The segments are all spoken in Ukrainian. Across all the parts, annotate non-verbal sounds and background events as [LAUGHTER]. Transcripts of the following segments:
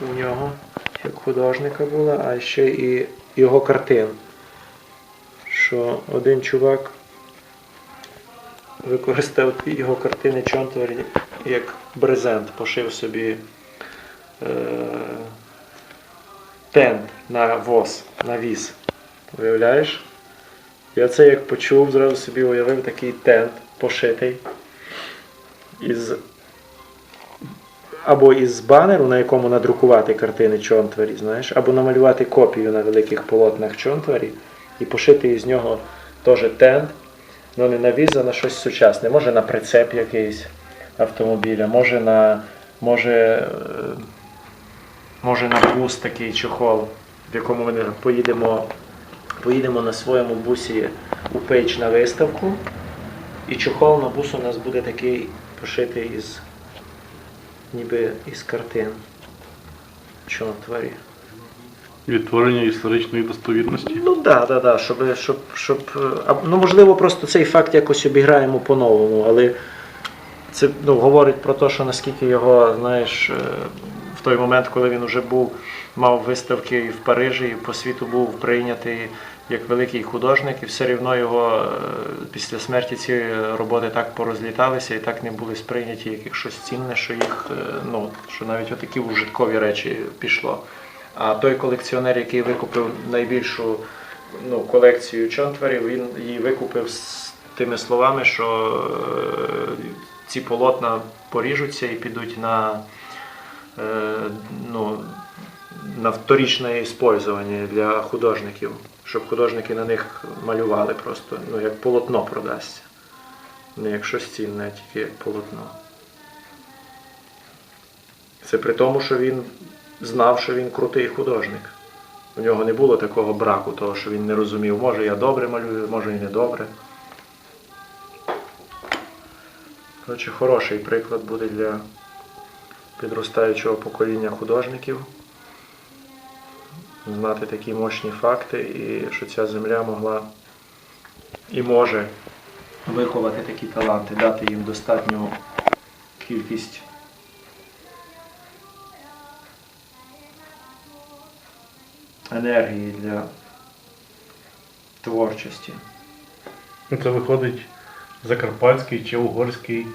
у нього, як художника була, а ще і його картин. Що один чувак використав його картини Чонтвері як брезент, пошив собі е, тент на воз, на віз. Уявляєш? Я це як почув, зразу собі уявив такий тент пошитий із або із банеру, на якому надрукувати картини Чонтварі, знаєш, або намалювати копію на великих полотнах Чонтварі і пошити із нього теж тент, ну не на віз, а на щось сучасне. Може на прицеп якийсь автомобіля, може на може, е, може на бус такий чохол, в якому ми поїдемо, поїдемо на своєму бусі у Пейдж на виставку. І чохол на бус у нас буде такий пошитий із ніби із картин. Чонтварі. Відтворення історичної достовірності. Ну так, да, да, да, щоб, щоб, щоб, е, ну, можливо, просто цей факт якось обіграємо по-новому, але це ну, говорить про те, що наскільки його, знаєш, е, в той момент, коли він вже був, мав виставки і в Парижі, і по світу був прийнятий як великий художник, і все рівно його е, після смерті ці роботи так порозліталися і так не були сприйняті як щось цінне, що їх, е, ну, що навіть отакі ужиткові речі пішло. А той колекціонер, який викупив найбільшу ну, колекцію чонтварів, він її викупив з тими словами, що е, ці полотна поріжуться і підуть на, ну, на вторічне іспользування для художників, щоб художники на них малювали просто, ну, як полотно продасться. Не як щось цінне, а тільки як полотно. Це при тому, що він знав, що він крутий художник. У нього не було такого браку, того, що він не розумів, може я добре малюю, може і не добре. Хороший приклад буде для підростаючого покоління художників. Знати такі мощні факти, і що ця земля могла і може виховати такі таланти, дати їм достатню кількість енергії для творчості. Це виходить закарпатський чи угорський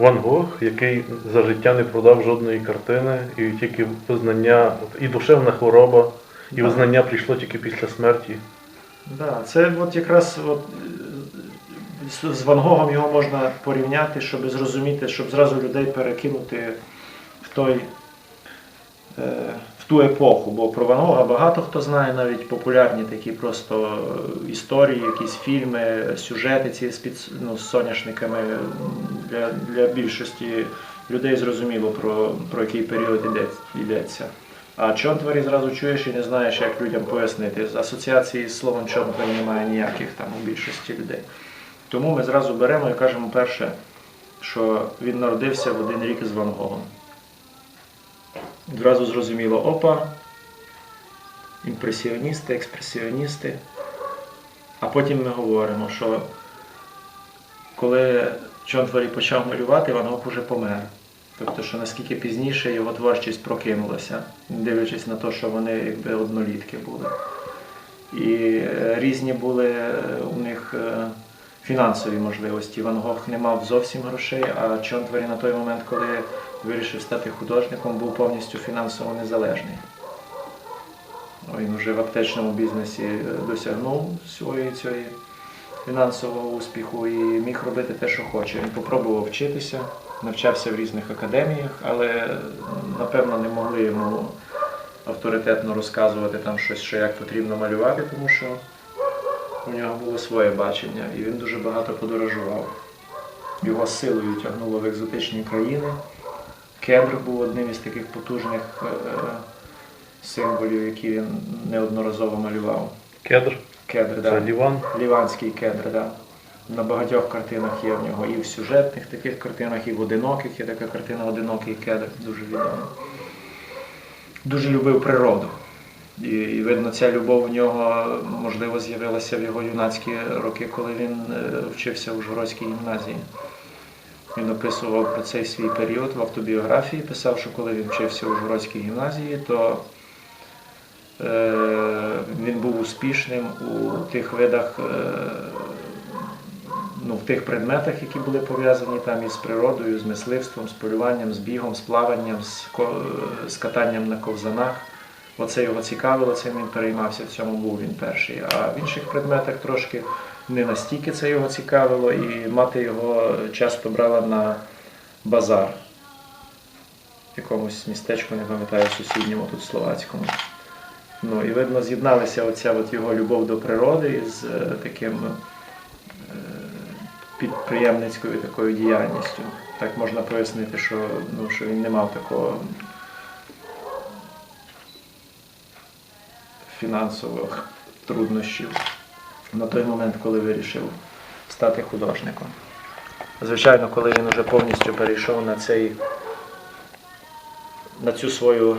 Ван Гог, який за життя не продав жодної картини, і тільки визнання, і душевна хвороба, і Да. визнання прийшло тільки після смерті. Да, це от якраз от, з- Ван Гогом його можна порівняти, щоб зрозуміти, щоб зразу людей перекинути в той. е, В ту епоху, бо про Ван Гога багато хто знає, навіть популярні такі просто історії, якісь фільми, сюжети ці з, під, ну, з соняшниками. Для, для більшості людей зрозуміло про, про який період йдеться. А чонтварі зразу чуєш і не знаєш, як людям пояснити. З асоціації з словом чонтварі немає ніяких там у більшості людей. Тому ми зразу беремо і кажемо перше, що він народився в один рік з Ван Гогом. Зразу зрозуміло, опа, імпресіоністи, експресіоністи. А потім ми говоримо, що коли Чонтварі почав малювати, Ван Гог уже помер. Тобто, що наскільки пізніше його творчість прокинулася, дивлячись на те, що вони якби однолітки були. І е, різні були е, у них е, фінансові можливості. Ван Гог не мав зовсім грошей, а Чонтварі на той момент, коли вирішив стати художником, був повністю фінансово незалежний. Він вже в аптечному бізнесі досягнув своєї цієї фінансового успіху і міг робити те, що хоче. Він попробував вчитися, навчався в різних академіях, але напевно не могли йому авторитетно розказувати там щось, що як потрібно малювати, тому що у нього було своє бачення, і він дуже багато подорожував. Його силою тягнуло в екзотичні країни. Кедр був одним із таких потужних е, символів, які він неодноразово малював. Кедр, Кедр, це. Ліван. Ліванський кедр, да. На багатьох картинах є в нього і в сюжетних таких картинах, і в одиноких. Є така картина Одинокий кедр, дуже відома. Дуже любив природу. І, і видно, ця любов в нього, можливо, з'явилася в його юнацькі роки, коли він е, вчився у Жгородській гімназії. Він описував про цей свій період в автобіографії, писав, що коли він вчився у Жгородській гімназії, то е, успішним у тих видах, е, ну, в тих предметах, які були пов'язані там із природою, з мисливством, з полюванням, з бігом, з плаванням, з, з катанням на ковзанах. Оце його цікавило, цим він переймався, в цьому був він перший. А в інших предметах трошки не настільки це його цікавило, і мати його часто брала на базар в якомусь містечку, не пам'ятаю, сусідньому тут словацькому. Ну, і видно, з'єдналася оця от його любов до природи з е, таким е, підприємницькою такою діяльністю. Так можна пояснити, що, ну, що він не мав такого фінансових труднощів на той момент, коли вирішив стати художником. Звичайно, коли він вже повністю перейшов на цей на цю свою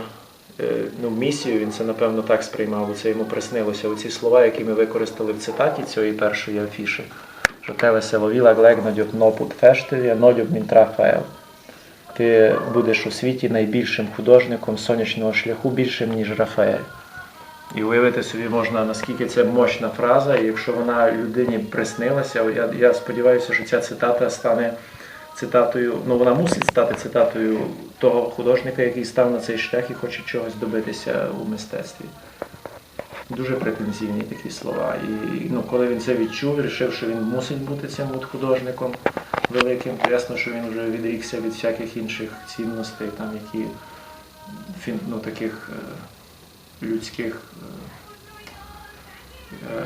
ну, місію, він це напевно так сприймав, бо це йому приснилося. Оці слова, які ми використали в цитаті цієї першої афіші, що тебе селовіла глегнадьот нопут фештеві, нодюб мінтрафаел. Ти будеш у світі найбільшим художником сонячного шляху, більшим, ніж Рафаель. І уявити собі можна, наскільки це мощна фраза, і якщо вона людині приснилася, я, я сподіваюся, що ця цитата стане цитатою, ну вона мусить стати цитатою того художника, який став на цей шлях і хоче чогось добитися у мистецтві. Дуже претензійні такі слова. І ну, коли він це відчув, вирішив, що він мусить бути цим от художником великим, ясно, що він вже відрікся від всяких інших цінностей, там, які ну, таких е, людських. е, е,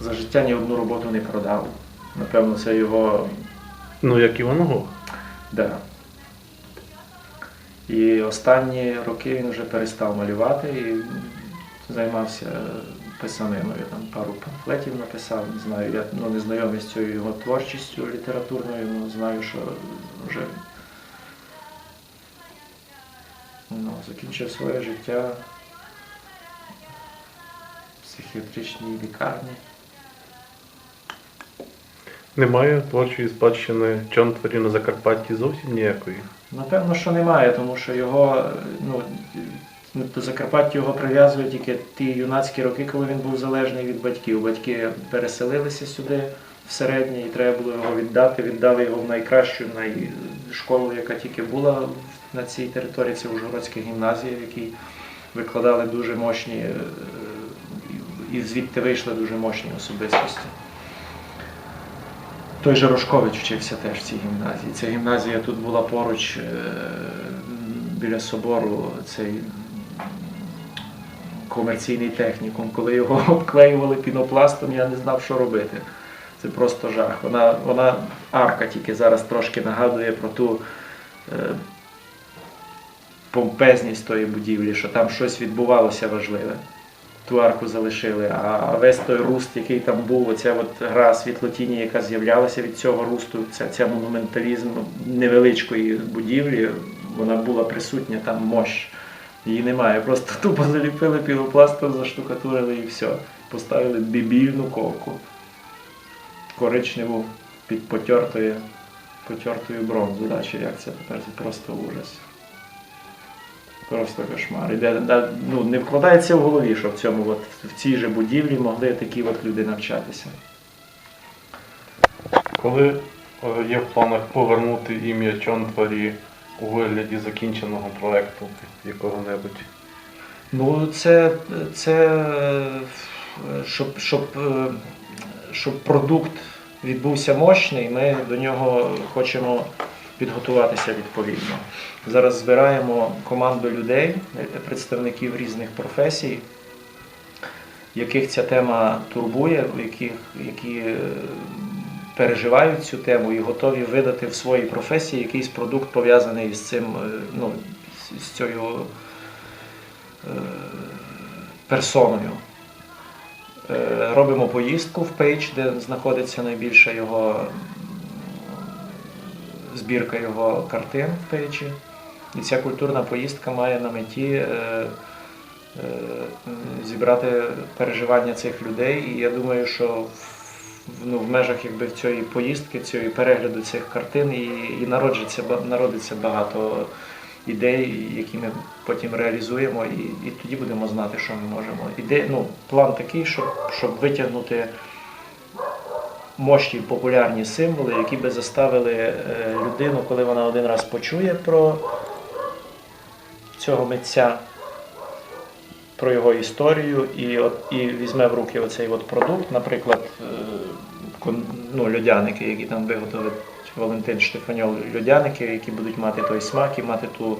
за життя ні одну роботу не продав. Напевно, це його Ну, як і Ван Гог. Да. І останні роки він вже перестав малювати і займався писаниною. Там пару памфлетів написав, не знаю, я ну, не знайомий з цією його творчістю літературною, але знаю, що вже ну, закінчив своє життя в психіатричній лікарні. Немає творчої спадщини Чонтварі на Закарпатті зовсім ніякої. Напевно, що немає, тому що його ну, до Закарпаття його прив'язують тільки ті юнацькі роки, коли він був залежний від батьків. Батьки переселилися сюди в середнє, і треба було його віддати. Віддали його в найкращу най... школу, яка тільки була на цій території. Це Ужгородська гімназія, в якій викладали дуже мощні, е, і звідти вийшли дуже мощні особистості. Той же Рожкович вчився теж в цій гімназії. Ця гімназія тут була поруч е, біля собору, цей комерційний технікум. Коли його [LAUGHS] обклеювали пінопластом, я не знав, що робити. Це просто жах. Вона, вона арка тільки зараз трошки нагадує про ту е, помпезність тої будівлі, що там щось відбувалося важливе ту арку залишили, а весь той руст, який там був, оця от гра світлотіні, яка з'являлася від цього русту, ця, ця монументалізм невеличкої будівлі, вона була присутня, там мощ. Її немає. Просто тупо заліпили пінопластом, заштукатурили і все. Поставили бібільну ковку. Коричневу під потертою, потертою бронзу. Да, чи як це тепер? Це просто ужас. Просто кошмар. Іде, ну, не вкладається в голові, що в цьому от, в цій же будівлі могли такі от люди навчатися. Коли е, є в планах повернути ім'я Чонтварі у вигляді закінченого проекту якого-небудь. Ну, це, це е, щоб, щоб, е, щоб продукт відбувся мощний, ми до нього хочемо підготуватися відповідно. Зараз збираємо команду людей, е, представників різних професій, яких ця тема турбує, яких, які е, переживають цю тему і готові видати в своїй професії якийсь продукт пов'язаний з цим, е, ну, з- цією персоною. Робимо поїздку в Пейдж, де знаходиться найбільша його збірка його картин в Пейджі. І ця культурна поїздка має на меті е, е, зібрати переживання цих людей. І я думаю, що ну, в межах якби, цієї поїздки, цієї перегляду цих картин і, і народжиться, ба- народиться багато ідей, які ми потім реалізуємо, і, і тоді будемо знати, що ми можемо. Іде, ну, план такий, щоб, щоб витягнути мощні популярні символи, які би заставили е, людину, коли вона один раз почує про цього митця, про його історію, і, от, і візьме в руки оцей от продукт, наприклад, е, ну, льодяники, які там виготовить Валентин Штефаньов, льодяники, які будуть мати той смак і мати ту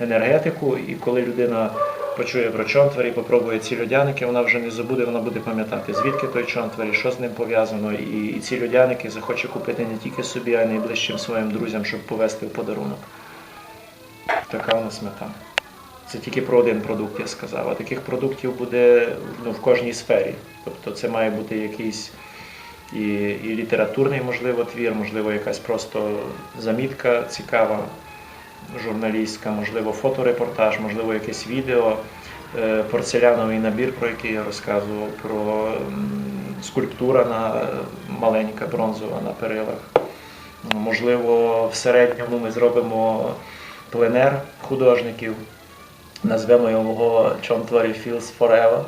енергетику. І коли людина почує про чонтвері, попробує ці льодяники, вона вже не забуде, вона буде пам'ятати, звідки той чонтвері, що з ним пов'язано. І, і ці льодяники захоче купити не тільки собі, а й найближчим своїм друзям, щоб повезти в подарунок. Така у нас мета. Це тільки про один продукт, я сказав. А таких продуктів буде ну, в кожній сфері. Тобто це має бути якийсь і, і літературний, можливо, твір, можливо, якась просто замітка цікава, журналістська, можливо, фоторепортаж, можливо, якесь відео, е, порцеляновий набір, про який я розказував, про скульптура на маленька бронзова на перилах. Можливо, в середньому ми зробимо пленер художників. Назвемо його Чонтварі Fields Forever.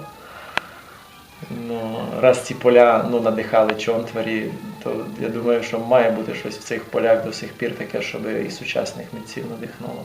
Ну, раз ці поля ну, надихали Чонтварі, то я думаю, що має бути щось в цих полях до сих пір таке, щоб і сучасних митців надихнуло.